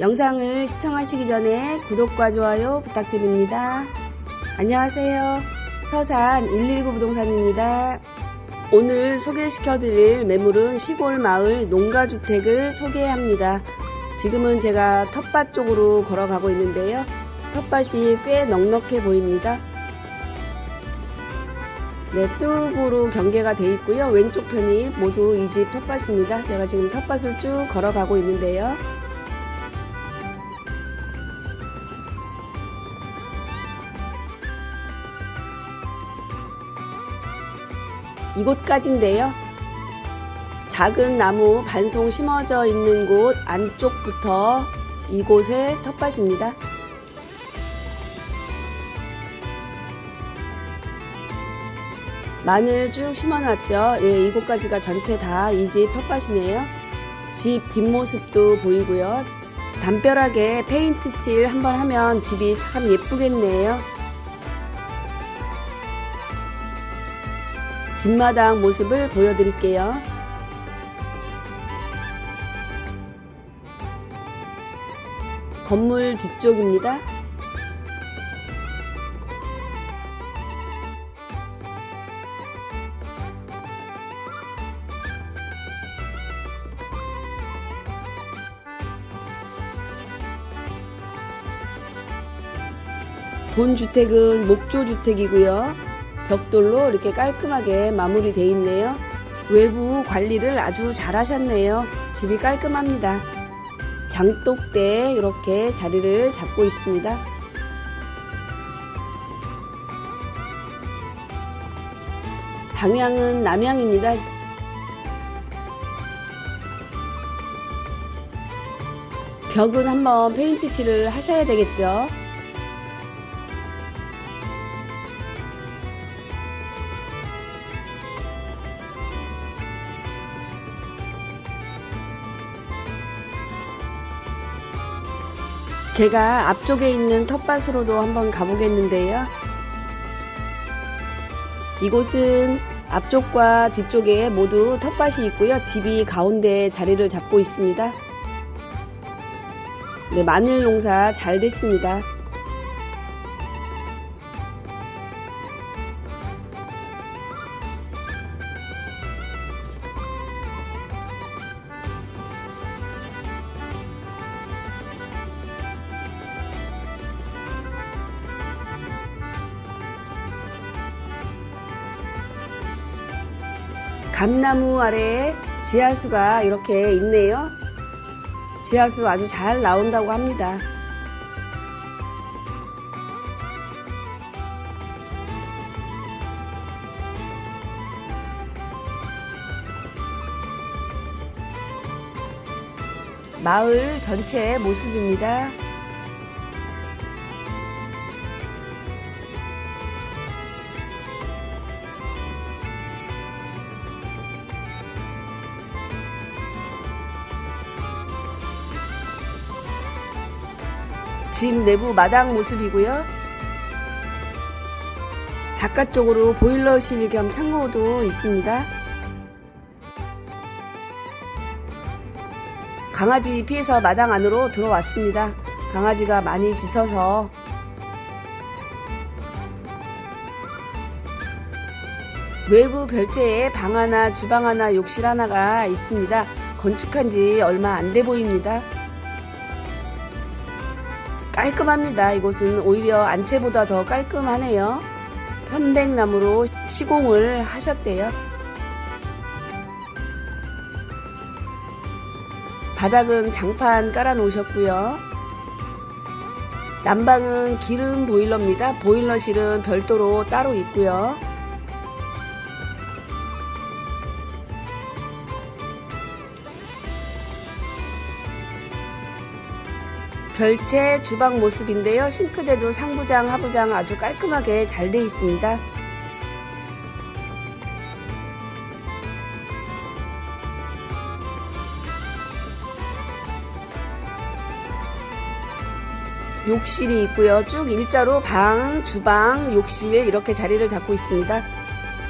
영상을 시청하시기 전에 구독과 좋아요 부탁드립니다. 안녕하세요. 서산 119 부동산입니다. 오늘 소개시켜드릴 매물은 시골 마을 농가주택을 소개합니다. 지금은 제가 텃밭 쪽으로 걸어가고 있는데요. 텃밭이 꽤 넉넉해 보입니다. 네, 뚝으로 경계가 돼 있고요. 왼쪽 편이 모두 이 집 텃밭입니다. 제가 지금 텃밭을 쭉 걸어가고 있는데요. 이곳까지인데요. 작은 나무 반송 심어져 있는 곳 안쪽부터 이곳의 텃밭입니다. 마늘 쭉 심어놨죠. 예, 이곳까지가 전체 다 이 집 텃밭이네요. 집 뒷모습도 보이고요. 담벼락에 페인트 칠 한번 하면 집이 참 예쁘겠네요. 뒷마당 모습을 보여드릴게요. 건물 뒤쪽입니다. 본 주택은 목조 주택이고요. 벽돌로 이렇게 깔끔하게 마무리되어 있네요. 외부 관리를 아주 잘 하셨네요. 집이 깔끔합니다. 장독대에 이렇게 자리를 잡고 있습니다. 방향은 남향입니다. 벽은 한번 페인트 칠을 하셔야 되겠죠. 제가 앞쪽에 있는 텃밭으로도 한번 가보겠는데요. 이곳은 앞쪽과 뒤쪽에 모두 텃밭이 있고요. 집이 가운데 자리를 잡고 있습니다. 네, 마늘 농사 잘 됐습니다. 감나무 아래에 지하수가 이렇게 있네요. 지하수 아주 잘 나온다고 합니다. 마을 전체의 모습입니다. 집 내부 마당 모습이고요. 바깥쪽으로 보일러실 겸 창고도 있습니다. 강아지 피해서 마당 안으로 들어왔습니다. 강아지가 많이 짖어서 외부 별채에 방 하나, 주방 하나, 욕실 하나가 있습니다. 건축한 지 얼마 안 돼 보입니다. 깔끔합니다. 이곳은 오히려 안채보다 더 깔끔하네요. 편백나무로 시공을 하셨대요. 바닥은 장판 깔아 놓으셨고요. 난방은 기름 보일러입니다. 보일러실은 별도로 따로 있고요. 별채 주방 모습인데요. 싱크대도 상부장, 하부장 아주 깔끔하게 잘 돼 있습니다. 욕실이 있고요. 쭉 일자로 방, 주방, 욕실 이렇게 자리를 잡고 있습니다.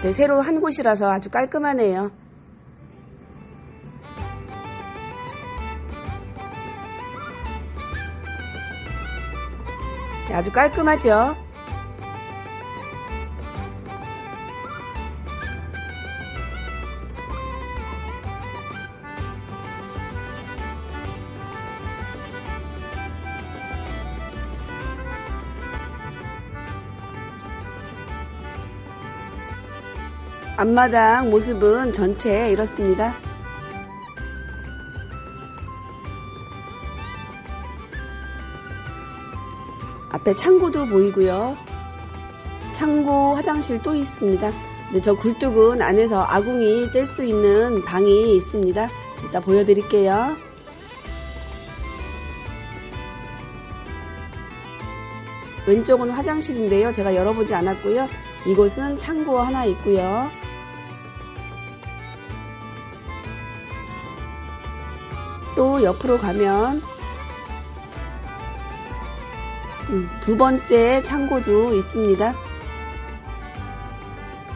네, 새로 한 곳이라서 아주 깔끔하네요. 아주 깔끔하죠? 앞마당 모습은 전체 이렇습니다. 앞에 창고도 보이고요. 창고 화장실 또 있습니다. 근데 저 굴뚝은 안에서 아궁이 뗄 수 있는 방이 있습니다. 이따 보여드릴게요. 왼쪽은 화장실인데요. 제가 열어보지 않았고요. 이곳은 창고 하나 있고요. 또 옆으로 가면 두 번째 창고도 있습니다.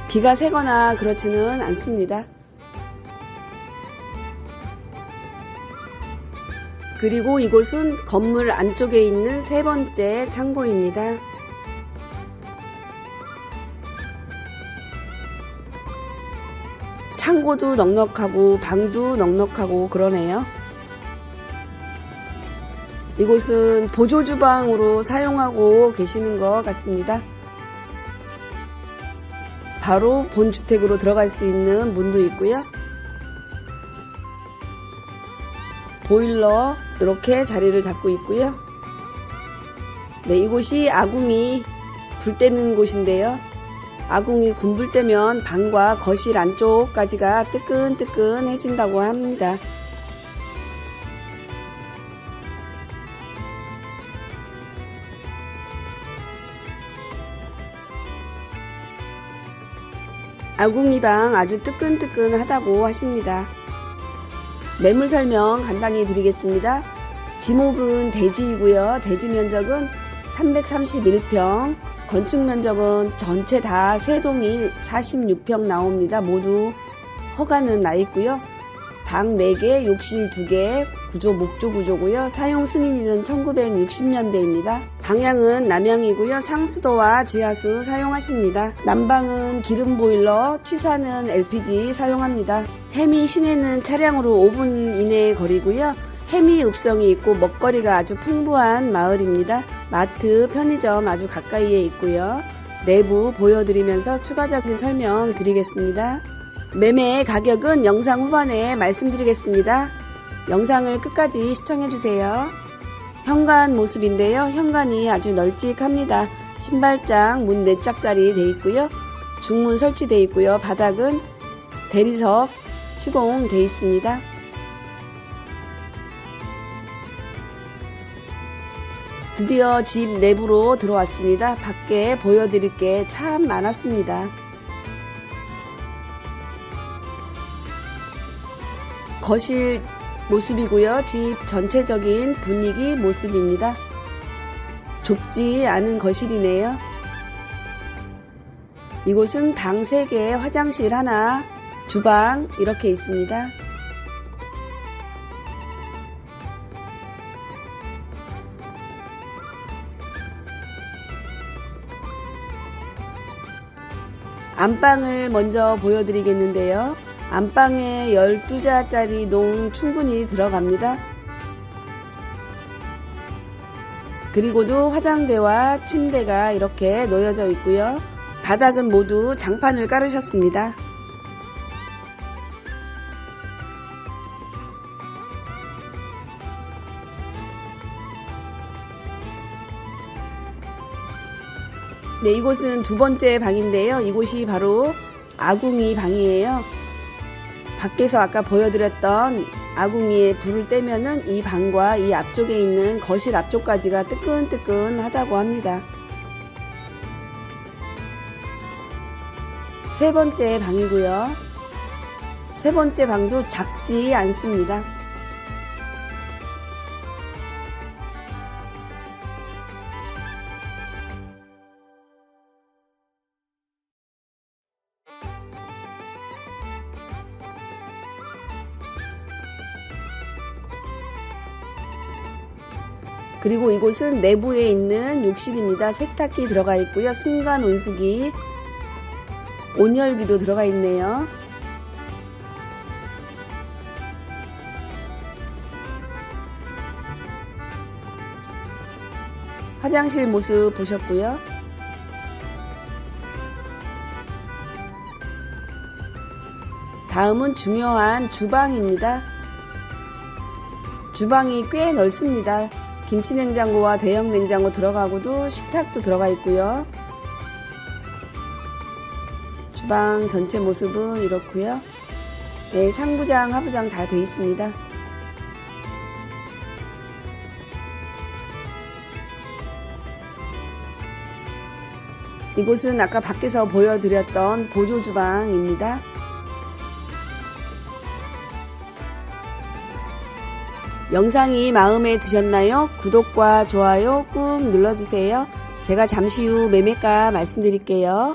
비가 새거나 그렇지는 않습니다. 그리고 이곳은 건물 안쪽에 있는 세 번째 창고입니다. 창고도 넉넉하고 방도 넉넉하고 그러네요. 이곳은 보조 주방으로 사용하고 계시는 것 같습니다. 바로 본 주택으로 들어갈 수 있는 문도 있고요. 보일러 이렇게 자리를 잡고 있고요. 네, 이곳이 아궁이 불 때는 곳인데요. 아궁이 굼불 때면 방과 거실 안쪽까지가 뜨끈뜨끈해진다고 합니다. 아궁이방 아주 뜨끈뜨끈하다고 하십니다. 매물 설명 간단히 드리겠습니다. 지목은 대지이고요. 대지 면적은 331평, 건축 면적은 전체 다 세 동이 46평 나옵니다. 모두 허가는 나 있고요. 방 4개, 욕실 2개, 구조 목조 구조고요. 사용 승인일은 1960년대입니다. 방향은 남향이고요. 상수도와 지하수 사용하십니다. 난방은 기름 보일러, 취사는 LPG 사용합니다. 해미 시내는 차량으로 5분 이내의 거리고요. 해미 읍성이 있고 먹거리가 아주 풍부한 마을입니다. 마트, 편의점 아주 가까이에 있고요. 내부 보여드리면서 추가적인 설명 드리겠습니다. 매매 가격은 영상 후반에 말씀드리겠습니다. 영상을 끝까지 시청해주세요. 현관 모습인데요. 현관이 아주 널찍합니다. 신발장 문 4짝짜리 돼 있고요. 중문 설치되어 있고요. 바닥은 대리석 시공돼 있습니다. 드디어 집 내부로 들어왔습니다. 밖에 보여드릴 게 참 많았습니다. 거실 모습이고요. 집 전체적인 분위기 모습입니다. 좁지 않은 거실이네요. 이곳은 방 3개, 화장실 하나, 주방 이렇게 있습니다. 안방을 먼저 보여드리겠는데요. 안방에 12자짜리 농 충분히 들어갑니다. 그리고도 화장대와 침대가 이렇게 놓여져 있고요. 바닥은 모두 장판을 깔으셨습니다. 네, 이곳은 두 번째 방인데요. 이곳이 바로 아궁이 방이에요. 밖에서 아까 보여드렸던 아궁이에 불을 떼면은 이 방과 이 앞쪽에 있는 거실 앞쪽까지가 뜨끈뜨끈하다고 합니다. 세 번째 방이고요. 세 번째 방도 작지 않습니다. 그리고 이곳은 내부에 있는 욕실입니다. 세탁기 들어가 있고요. 순간 온수기, 온열기도 들어가 있네요. 화장실 모습 보셨고요. 다음은 중요한 주방입니다. 주방이 꽤 넓습니다. 김치 냉장고와 대형 냉장고 들어가고도 식탁도 들어가 있고요. 주방 전체 모습은 이렇고요. 네, 상부장, 하부장 다 돼 있습니다. 이곳은 아까 밖에서 보여드렸던 보조 주방입니다. 영상이 마음에 드셨나요? 구독과 좋아요 꾹 눌러주세요. 제가 잠시 후 매매가 말씀드릴게요.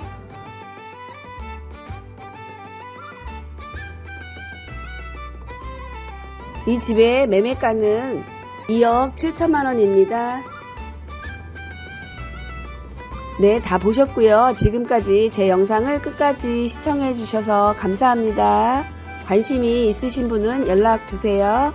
이 집의 매매가는 2억 7천만 원입니다. 네, 다 보셨고요. 지금까지 제 영상을 끝까지 시청해 주셔서 감사합니다. 관심이 있으신 분은 연락 주세요.